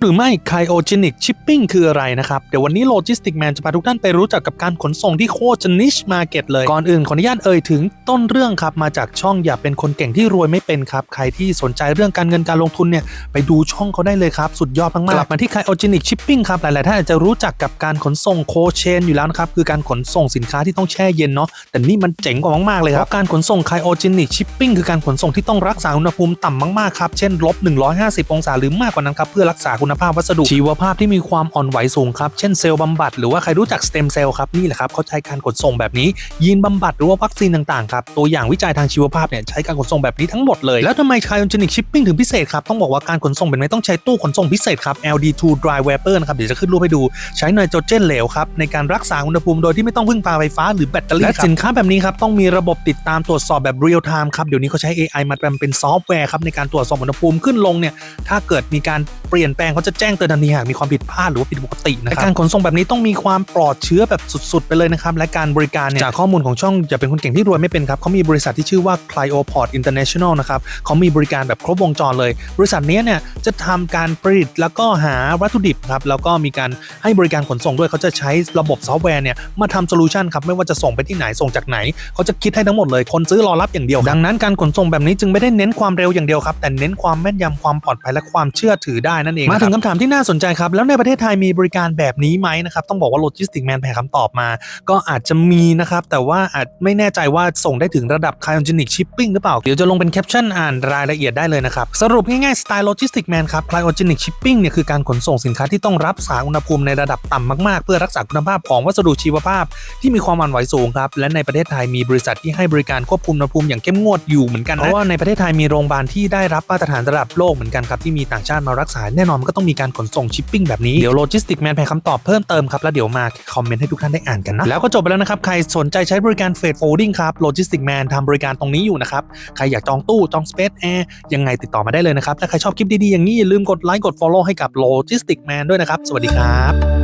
หรือไม่ cryogenic shipping คืออะไรนะครับ เดี๋ยววันนี้ Logistic Man จะพาทุกท่านไปรู้จักกับการขนส่งที่โคตรจะ niche market เลย ก่อนอื่นขออนุญาตเอ่ยถึงต้นเรื่องครับ มาจากช่องอย่าเป็นคนเก่งที่รวยไม่เป็นครับ ใครที่สนใจเรื่องการเงินการลงทุนเนี่ย ไปดูช่องเขาได้เลยครับ สุดยอดมากๆกลับมาที่ cryogenic shipping ครับ หลาย ๆ ท่านอาจจะรู้จักกับการขนส่งโคเชนอยู่แล้วนะครับคือการขนส่งสินค้าที่ต้องแช่เย็นเนาะแต่นี่มันเจ๋งกว่ามาก ๆ เลยครับการขนส่ง cryogenic shipping คือการขนส่งที่ต้องรักษาอุณหภูมิต่ำมากๆครับเช่นลบ150 องศาหรือมากกว่านั้นครับเพื่อรักษาคุณภาพวัสดุชีวภาพที่มีความอ่อนไหวสูงครับ เช่นเซลล์บำบัดหรือว่าใครรู้จักสเต็มเซลล์ครับนี่แหละครับเขาใช้การขนส่งแบบนี้ ยีนบำบัดหรือว่าวัคซีนต่างๆครับตัวอย่างวิจัยทางชีวภาพเนี่ยใช้การขนส่งแบบนี้ทั้งหมดเลยแล้วทำไม cryogenic shipping ถึงพิเศษครับต้องบอกว่าการขนส่งแบบนี้ต้องใช้ตู้ขนส่งพิเศษครับ LD2 dry vapor นะครับเดี๋ยวจะขึ้นรูปให้ดูใช้ไนโตรเจนเหลวครับในการรักษาอุณหภูมิโดยที่ไม่ต้องพึ่งพาไฟฟ้าหรือแบตเตอรี่และสินค้าแบบนี้ครับต้องมีระบบติดตามตรวจสอบแบบเรียลไทม์ครับเดี๋ยวนี้เขาใช้ AI มาเป็นซอฟต์แวร์ครับในการตรวจสอบอุณหภูมิขึ้นลงเนี่ยถ้าเกิดมีการ เปลี่ยนแปลงเขาจะแจ้งเตือนทันทีหากมีความผิดพลาดหรือว่าผิดปกตินะครับการขนส่งแบบนี้ต้องมีความปลอดเชื้อแบบสุดๆ ไปเลยนะครับและการบริการเนี่ยจากข้อมูลของช่องอย่าเป็นคนเก่งที่รวยไม่เป็นครับเขามีบริษัทที่ชื่อว่า Cryoport International นะครับเขามีบริการแบบครบวงจรเลย บริษัทนี้เนี่ยจะทำการผลิตแล้วก็หาวัตถุดิบครับแล้วก็มีการให้บริการขนส่งด้วยเขาจะใช้ระบบซอฟต์แวร์เนี่ยมาทำโซลูชันครับไม่ว่าจะส่งไปที่ไหนส่งจากไหนเขาจะคิดให้ทั้งหมดเลยคนซื้อรอรับอย่างเดียว ดังนั้นการขนส่งแบบนี้จึงไม่ได้เน้นความเร็วอย่างเดียวครับแต่เน้นความแม่นยำความปลอดภัยและความเชื่อถือได้นั่นเองมาถึงคำถามที่น่าสนใจครับ แล้วในประเทศไทยมีบริการแบบนี้ไหมนะครับ ต้องบอกว่าโลจิสติกแมนแพ้คำตอบมา ก็อาจจะมีนะครับ แต่ว่าอาจไม่แน่ใจว่าส่งได้ถึงระดับ cryogenic shipping หรือเปล่า เดี๋ยวจะลงเป็นแคปชั่นอ่านรายละเอียดได้เลยนะครับ สรุปง่ายๆสไตล์โลจิสติกแมนครับ cryogenic shipping เนี่ยคือการขนส่งสินค้าที่ต้องรับสารอุณหภูมิในระดับต่ำมากๆ เพื่อรักษาคุณภาพของวัสดุชีวภาพ ที่มีความอ่อนไหวสูงครับและในประเทศไทยมีบริษัทที่ให้บริการควบคุมอุณหภูมิอย่างเข้มงวดอยู่เหมือนกันนะเพราะว่าในประเทศไทยมีโรงพยาบาลที่ได้รับมาตรฐานระดับโลกเหมือนกันครับที่มีต่างชาติมารักษาแน่นอนมันก็ต้องมีการขนส่งชิปปิ้งแบบนี้เดี๋ยวโลจิสติกแมนแพคำตอบเพิ่มเติมครับแล้วเดี๋ยวมาคอมเมนต์ให้ทุกท่านได้อ่านกันนะแล้วก็จบไปแล้วนะครับใครสนใจใช้บริการเฟดโฟลดิ้งครับโลจิสติกแมนทำบริการตรงนี้อยู่นะครับใครอยากจองตู้จองสเปซแอร์ยังไงติดต่อมาได้เลยนะครับถ้าใครชอบคลิปดีๆอย่างนี้อย่าลืมกดไลค์กด Follow ให้กับ Logistic Man ด้วยนะครับ สวัสดีครับ